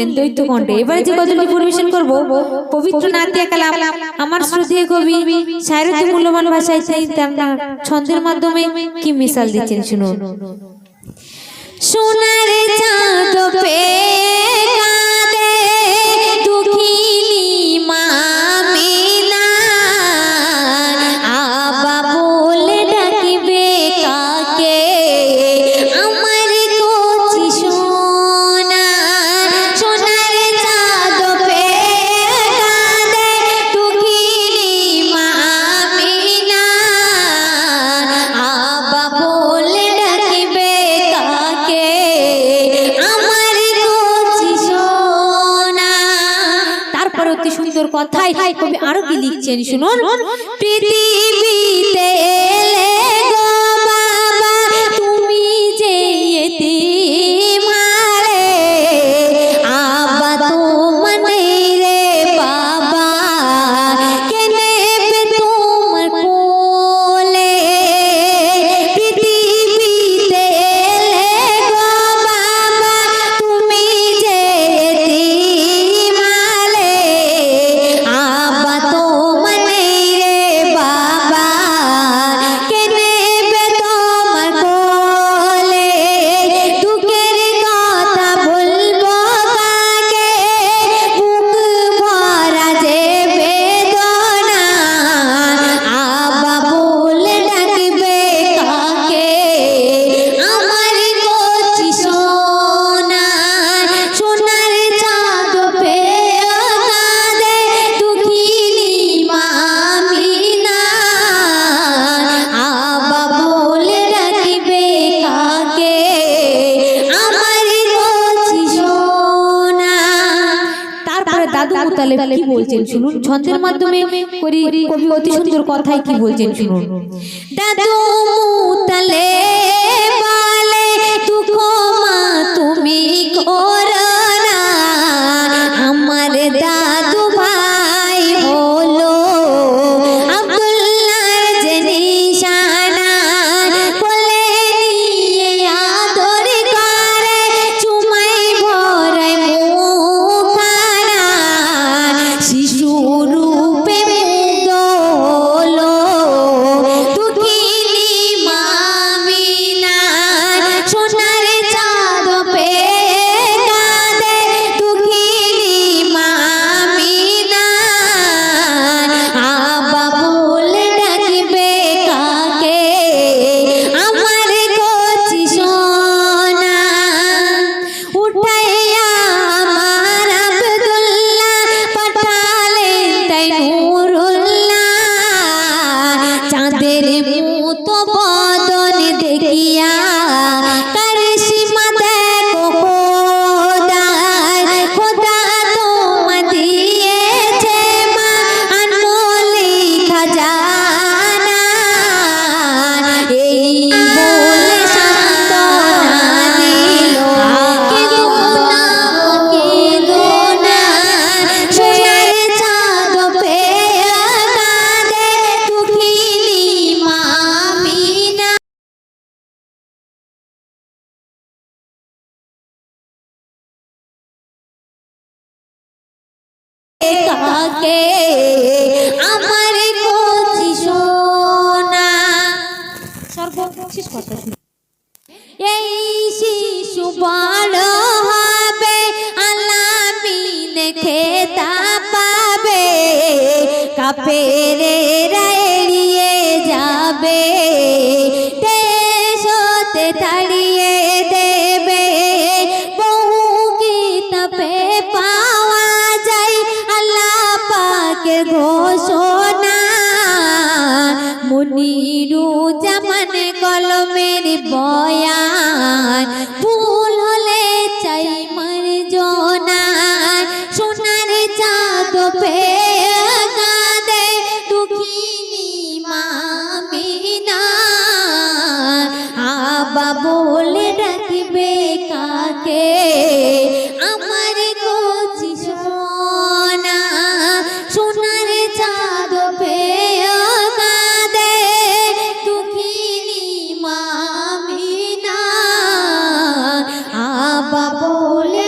শুনলেন দৈত্য কণ্ঠে এবারে যে গজলটি পরিবেশন করব পবিত্র নাতিয়া কালাম আমার শ্রদ্ধেয় কবি সাইরতি মূল্যবান ভাষায় ছন্দের মাধ্যমে কি মিশাল দিচ্ছেন শুনুন। সোনার চাঁদ পেয়ে কথায় কবি আরও কি লিখছেন শুনুন। পৃথিবীতে তাহলে কি বলছেন শুনুন? ছন্দের মাধ্যমে করি কবি অতি সুন্দর কথাই কি বলছেন শুনুন? দাদু তালে বালে তুমি কো আমাকে আমার কচি সোনা। সর্বশেষ এই শিশু বড় হবে আলামিন খেতা পাবে। কাপেরে গে গো বাবা বলে